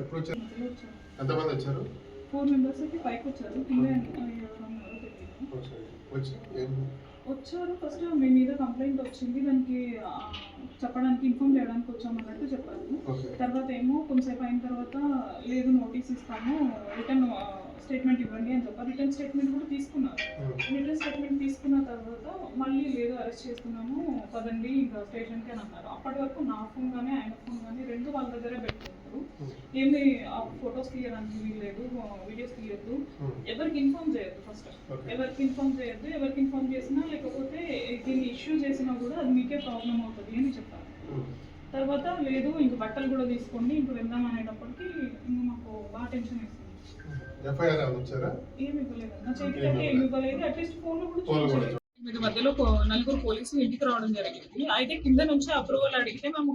ఎప్పుడు వచ్చారు ఎంతమంది వచ్చారు? ఫోర్ మెంబర్స్ అయితే పైకి వచ్చారు. కింద వచ్చారు. ఫస్ట్ మీ మీద కంప్లైంట్ వచ్చింది. దానికి చెప్పడానికి ఇన్ఫార్మ్ చేయడానికి వచ్చామన్నట్టు చెప్పారు. తర్వాత ఏమో కొంతసేపు అయిన తర్వాత లేదు నోటీస్ ఇస్తాము రిటర్న్ స్టేట్మెంట్ ఇవ్వండి అని చెప్పారు. రిటర్న్ స్టేట్మెంట్ కూడా తీసుకున్నారు. రిటర్న్ స్టేట్మెంట్ తీసుకున్న తర్వాత మళ్ళీ అరెస్ట్ చేస్తున్నాము. పదండి ఇంకా స్టేషన్కి అని అన్నారు. అప్పటి వరకు నా ఫోన్ కానీ ఆయన ఫోన్ కానీ రెండు వాళ్ళ దగ్గరే పెట్టుకుంటారు ఆ ఫొటోస్ తీయడానికి వీల్లేదు వీడియోస్ తీయద్దు. ఎవరికి ఇన్ఫార్మ్ చేయొద్దు ఫస్ట్. ఎవరికి ఇన్ఫార్మ్ చేయొద్దు ఎవరికి ఇన్ఫార్మ్ చేసినా లేకపోతే దీన్ని ఇష్యూ చేసినా కూడా అది మీకే ప్రాబ్లం అవుతుంది అని చెప్పారు. తర్వాత లేదు ఇంక బట్టలు కూడా తీసుకోండి ఇంక వెళ్దాం అనేటప్పటికి ఇంక మాకు బాగా టెన్షన్ ఎఫ్ఐఆర్ వచ్చారా ఏమి ఇవ్వలేదు. నా చేతికి అయితే ఏమి ఇవ్వలేదు. అట్లీస్ట్ ఫోన్ కూడా ఫోన్ మధ్యలో నలుగురు పోలీసులు ఇంటికి రావడం జరిగింది. అయితే కింద నుంచి అప్రూవల్ అడిగితే మేము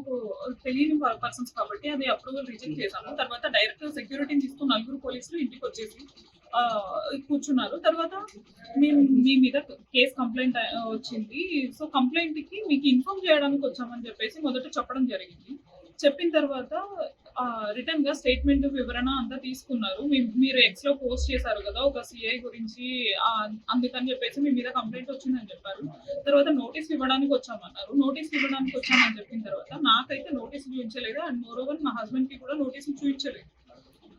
తెలియని పర్సన్స్ కాబట్టి అది అప్రూవల్ రిజెక్ట్ చేశాము. తర్వాత డైరెక్ట్ సెక్యూరిటీని తీసుకుని నలుగురు పోలీసులు ఇంటికి వచ్చేసి కూర్చున్నారు. తర్వాత మేము మీ మీద కేసు కంప్లైంట్ వచ్చింది. సో కంప్లైంట్కి మీకు ఇన్ఫార్మ్ చేయడానికి వచ్చామని చెప్పేసి మొదట చెప్పడం జరిగింది. చెప్పిన తర్వాత రిటర్న్గా స్టేట్మెంట్ వివరణ అంతా తీసుకున్నారు. మీ- మీరు ఎక్స్లో పోస్ట్ చేశారు కదా ఒక సిఐ గురించి అందుకని చెప్పేసి మీ మీద కంప్లైంట్ వచ్చిందని చెప్పారు. తర్వాత నోటీస్ ఇవ్వడానికి వచ్చామన్నారు. నోటీస్ ఇవ్వడానికి వచ్చామని చెప్పిన తర్వాత నాకైతే నోటీస్ చూపించలేదు అండ్ మోర్ ఓవర్ మా హస్బెండ్కి కూడా నోటీస్ చూపించలేదు.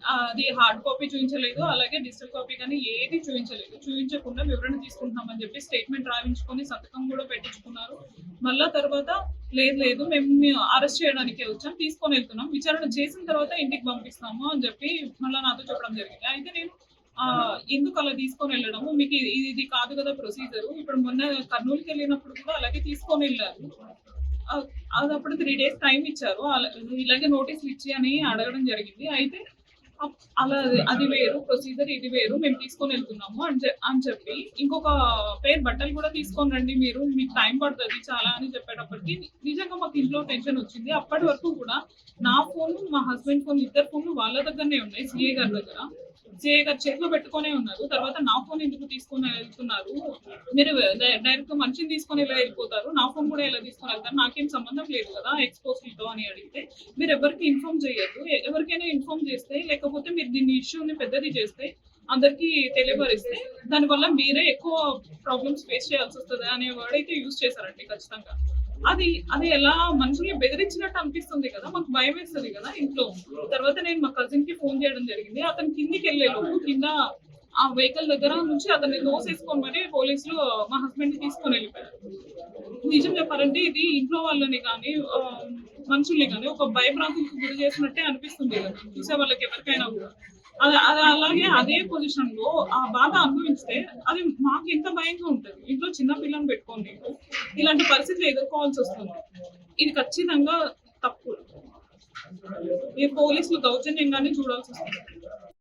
అది హార్డ్ కాపీ చూపించలేదు అలాగే డిజిటల్ కాపీ కానీ ఏది చూపించలేదు. చూపించకుండా వివరణ తీసుకుంటున్నామని చెప్పి స్టేట్మెంట్ రాయించుకొని సంతకం కూడా పెట్టించుకున్నారు. మళ్ళా తర్వాత లేదు లేదు. మేము అరెస్ట్ చేయడానికే వచ్చాం. తీసుకొని వెళ్తున్నాం. విచారణ చేసిన తర్వాత ఇంటికి పంపిస్తాము అని చెప్పి మళ్ళీ నాతో చెప్పడం జరిగింది. అయితే నేను ఎందుకు అలా తీసుకొని వెళ్ళడము? మీకు ఇది ఇది కాదు కదా ప్రొసీజర్. ఇప్పుడు మొన్న కర్నూలుకి వెళ్ళినప్పుడు కూడా అలాగే తీసుకొని వెళ్ళారు. అది అప్పుడు త్రీ డేస్ టైం ఇచ్చారు. అలా- ఇలాగే నోటీసులు ఇచ్చి అని అడగడం జరిగింది. అయితే అలా అది- వేరు ప్రొసీజర్ ఇది వేరు మేము తీసుకొని వెళ్తున్నాము అని అని చెప్పి ఇంకొక పేరు బట్టలు కూడా తీసుకొని రండి మీరు మీకు టైం పడుతుంది చాలా అని చెప్పేటప్పటికి నిజంగా మాకు ఇంట్లో టెన్షన్ వచ్చింది. అప్పటి వరకు కూడా నా ఫోన్ మా హస్బెండ్ ఫోన్ ఇద్దరు ఫోన్లు వాళ్ళ దగ్గరనే ఉన్నాయి సిఏ గారి దగ్గర. సిఏ గారు చేతిలో పెట్టుకునే ఉన్నారు. తర్వాత నా ఫోన్ ఎందుకు తీసుకొని వెళ్తున్నారు? మీరు డైరెక్ట్ మనిషిని తీసుకొని ఎలా వెళ్ళిపోతారు? నా ఫోన్ కూడా ఎలా తీసుకొని వెళ్తారు? నాకేం సంబంధం లేదు కదా ఎక్స్పోజ్తో అని అడిగితే మీరు ఎవరికి ఇన్ఫార్మ్ చేయొద్దు. ఎవరికైనా ఇన్ఫార్మ్ చేస్తే లేకపోతే మీరు దీన్ని ఇష్యూని పెద్దది చేస్తే అందరికీ తెలియపరిస్తే దానివల్ల మీరే ఎక్కువ ప్రాబ్లమ్స్ ఫేస్ చేయాల్సి వస్తుంది అనే వర్డ్ అయితే యూజ్ చేశారండి ఖచ్చితంగా. అది అది ఎలా మనుషుల్ని బెదిరించినట్టు అనిపిస్తుంది కదా మాకు భయం వేస్తుంది కదా ఇంట్లో. తర్వాత నేను మా కజిన్కి ఫోన్ చేయడం జరిగింది. అతను కిందికి వెళ్ళే లోపు కింద ఆ వెహికల్ దగ్గర నుంచి అతన్ని దోసేసుకొని మరి పోలీసులు మా హస్బెండ్ తీసుకొని వెళ్ళిపోయారు. నిజం చెప్పారంటే ఇది ఇంట్లో వాళ్ళని కానీ మనుషుల్ని కానీ ఒక భయభ్రాంతికి గురి చేసినట్టే అనిపిస్తుంది కదా. చూసే వాళ్ళకి ఎవరికైనా కూడా. అది అది అలాగే అదే పొజిషన్లో ఆ బాధ అనుభవిస్తే అది మాకు ఎంత భయంగా ఉంటుంది. ఇంట్లో చిన్న పిల్లని పెట్టుకోండి. ఇలాంటి పరిస్థితులు ఎదుర్కోవాల్సి వస్తుంది. ఇది ఖచ్చితంగా తప్పు. ఈ పోలీసులు దౌర్జన్యంగానే చూడాల్సి వస్తుంది.